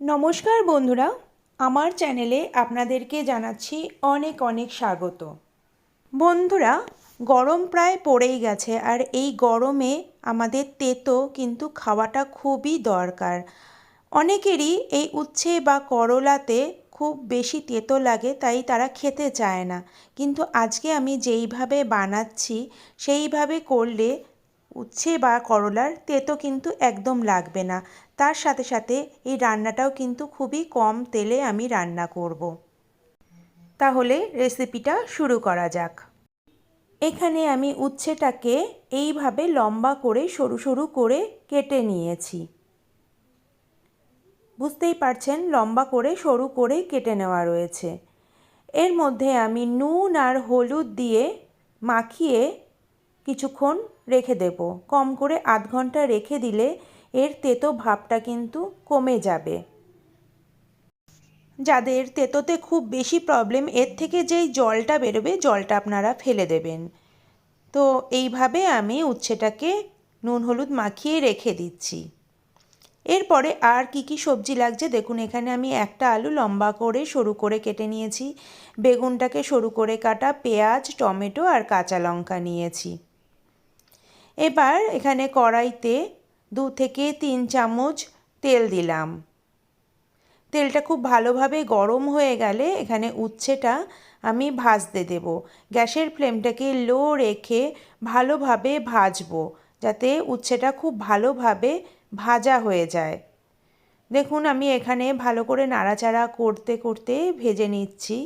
নমস্কার বন্ধুরা, আমার চ্যানেলে আপনাদেরকে জানাচ্ছি অনেক অনেক স্বাগত। বন্ধুরা, গরম প্রায় পড়েই গেছে আর এই গরমে আমাদের তেতো কিন্তু খাওয়াটা খুবই দরকার। অনেকেরই এই উচ্ছে বা করলাতে খুব বেশি তেতো লাগে, তাই তারা খেতে চায় না। কিন্তু আজকে আমি যেইভাবে বানাচ্ছি, সেইভাবে করলে উচ্ছে বা করলার তেতো কিন্তু একদম লাগবে না। তার সাথে সাথে এই রান্নাটাও কিন্তু খুবই কম তেলে আমি রান্না করব। তাহলে রেসিপিটা শুরু করা যাক। এখানে আমি উচ্ছেটাকে এইভাবে লম্বা করে সরু সরু করে কেটে নিয়েছি। বুঝতেই পারছেন, লম্বা করে সরু করে কেটে নেওয়া রয়েছে। এর মধ্যে আমি নুন আর হলুদ দিয়ে মাখিয়ে কিছুক্ষণ রেখে দেব। কম করে আধ ঘণ্টা রেখে দিলে এর তেতো ভাবটা কিন্তু কমে যাবে। যাদের তেতোতে খুব বেশি প্রবলেম এর থেকে যেই জলটা বেরোবে, জলটা আপনারা ফেলে দেবেন। তো এইভাবে আমি উচ্ছেটাকে নুন হলুদ মাখিয়ে রেখে দিচ্ছি। এরপরে আর কি কি সবজি লাগছে দেখুন, এখানে আমি একটা আলু লম্বা করে সরু করে কেটে নিয়েছি। বেগুনটাকে সরু করে কাটা পেঁয়াজ, টমেটো আর কাঁচা লঙ্কা নিয়েছি। এবার এখানে কড়াইতে দু থেকে তিন চামচ তেল দিলাম। তেলটা খুব ভালোভাবে গরম হয়ে গেলে এখানে উচ্ছেটা আমি ভাজতে দেব। গ্যাসের ফ্লেমটাকে লো রেখে ভালোভাবে ভাজবো যাতে উচ্ছেটা খুব ভালোভাবে ভাজা হয়ে যায়। দেখুন, আমি এখানে ভালো করে নাড়াচাড়া করতে করতে ভেজে নিচ্ছি।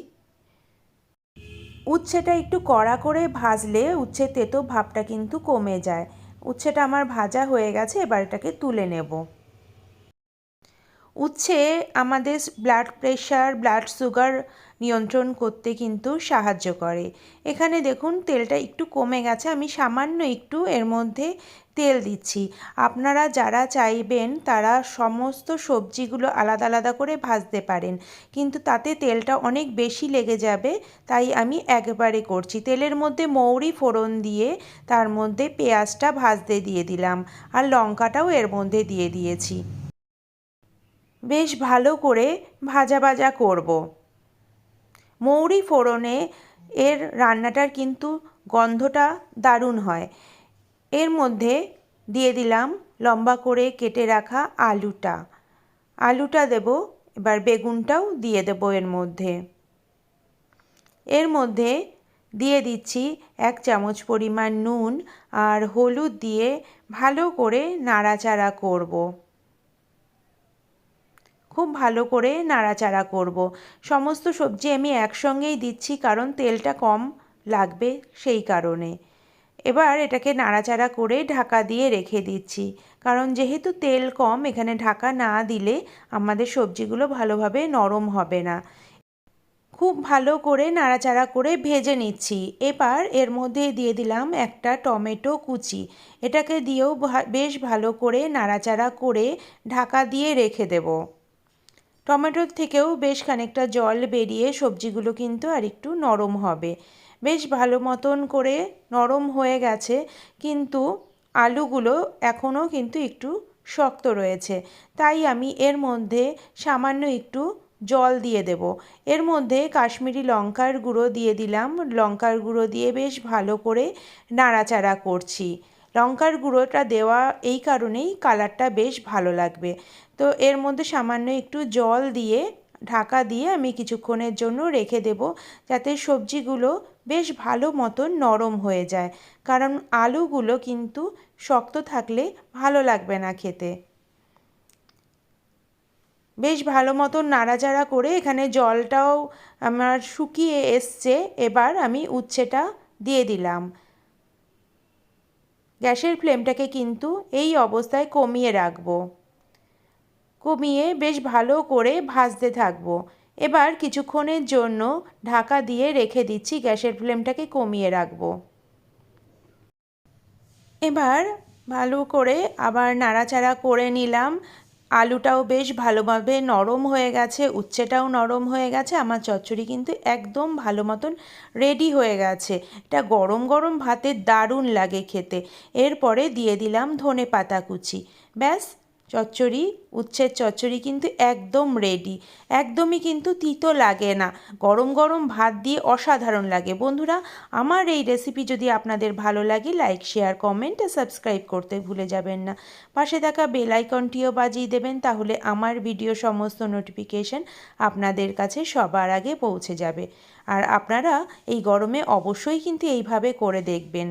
উচ্ছেটা একটু কড়া করে ভাজলে উচ্ছে তেতো ভাবটা কিন্তু কমে যায়। উচ্ছেটা আমার ভাজা হয়ে গেছে এবার এটাকে তুলে নেব। উচ্ছে আমাদের ব্লাড প্রেশার ব্লাড সুগার নিয়ন্ত্রণ করতে কিন্তু সাহায্য করে। এখানে দেখুন, তেলটা একটু কমে গেছে, আমি সামান্য একটু এর মধ্যে তেল দিচ্ছি। আপনারা যারা চাইবেন, তারা সমস্ত সবজিগুলো আলাদা আলাদা করে ভাজতে পারেন, কিন্তু তাতে তেলটা অনেক বেশি লেগে যাবে, তাই আমি একবারে করছি। তেলের মধ্যে মৌরি ফোড়ন দিয়ে তার মধ্যে পেঁয়াজটা ভাজতে দিয়ে দিলাম, আর লঙ্কাটাও এর মধ্যে দিয়ে দিয়েছি। বেশ ভালো করে ভাজা ভাজা করব। মৌরি ফোড়নে এর রান্নাটার কিন্তু গন্ধটা দারুণ হয়। এর মধ্যে দিয়ে দিলাম লম্বা করে কেটে রাখা আলুটা। আলুটা দেব, এবার বেগুনটাও দিয়ে দেব এর মধ্যে। এর মধ্যে দিয়ে দিচ্ছি এক চামচ পরিমাণ নুন আর হলুদ দিয়ে ভালো করে নাড়াচাড়া করব। খুব ভালো করে নাড়াচাড়া করব। সমস্ত সবজি আমি একসঙ্গেই দিচ্ছি কারণ তেলটা কম লাগবে সেই কারণে। এবার এটাকে নাড়াচাড়া করে ঢাকা দিয়ে রেখে দিচ্ছি। কারণ যেহেতু তেল কম, এখানে ঢাকা না দিলে আমাদের সবজিগুলো ভালোভাবে নরম হবে না। খুব ভালো করে নাড়াচাড়া করে ভেজে নিচ্ছি। এবার এর মধ্যে দিয়ে দিলাম একটা টমেটো কুচি। এটাকে দিয়েও বেশ ভালো করে নাড়াচাড়া করে ঢাকা দিয়ে রেখে দেবো। টমেটোর থেকেও বেশ খানিকটা জল বেরিয়ে সবজিগুলো কিন্তু আর একটু নরম হবে। বেশ ভালো মতন করে নরম হয়ে গেছে, কিন্তু আলুগুলো এখনও কিন্তু একটু শক্ত রয়েছে। তাই আমি এর মধ্যে সামান্য একটু জল দিয়ে দেব। এর মধ্যে কাশ্মীরি লঙ্কার গুঁড়ো দিয়ে দিলাম। লঙ্কার গুঁড়ো দিয়ে বেশ ভালো করে নাড়াচাড়া করছি। লঙ্কার গুঁড়োটা দেওয়া এই কারণেই কালারটা বেশ ভালো লাগবে। তো এর মধ্যে সামান্য একটু জল দিয়ে, ঢাকা দিয়ে আমি কিছুক্ষণের জন্য রেখে দেব যাতে সবজিগুলো বেশ ভালো মতন নরম হয়ে যায়। কারণ আলুগুলো কিন্তু শক্ত থাকলে ভালো লাগবে না খেতে। বেশ ভালো মতন নাড়াচাড়া করে এখানে জলটাও আমার শুকিয়ে এসছে। এবার আমি উচ্ছেটা দিয়ে দিলাম। গ্যাসের ফ্লেমটাকে কিন্তু এই অবস্থায় কমিয়ে রাখব। কমিয়ে বেশ ভালো করে ভাজতে থাকব। এবার কিছুক্ষণের জন্য ঢাকা দিয়ে রেখে দিচ্ছি গ্যাসের ফ্লেমটাকে কমিয়ে রাখব। এবার ভালো করে আবার নাড়াচাড়া করে নিলাম। আলুটাও বেশ ভালোভাবে নরম হয়ে গেছে, উচ্ছেটাও নরম হয়ে গেছে, আমার চচ্চড়ি কিন্তু একদম ভালো মতন রেডি হয়ে গেছে। এটা গরম গরম ভাতে দারুণ লাগে খেতে। এরপরে দিয়ে দিলাম ধনে পাতা কুচি। ব্যাস চচ্চড়ি, উচ্ছের চচ্চড়ি কিন্তু একদম রেডি একদমই কিন্তু তিতো লাগে না। গরম গরম ভাত দিয়ে অসাধারণ লাগে। বন্ধুরা, আমার এই রেসিপি যদি আপনাদের ভালো লাগে লাইক শেয়ার কমেন্ট আর সাবস্ক্রাইব করতে ভুলে যাবেন না। পাশে থাকা বেল আইকনটিও বাজিয়ে দেবেন, তাহলে আমার ভিডিও সমস্ত নোটিফিকেশন আপনাদের কাছে সবার আগে পৌঁছে যাবে। আর আপনারা এই গরমে অবশ্যই কিন্তু এইভাবে করে দেখবেন।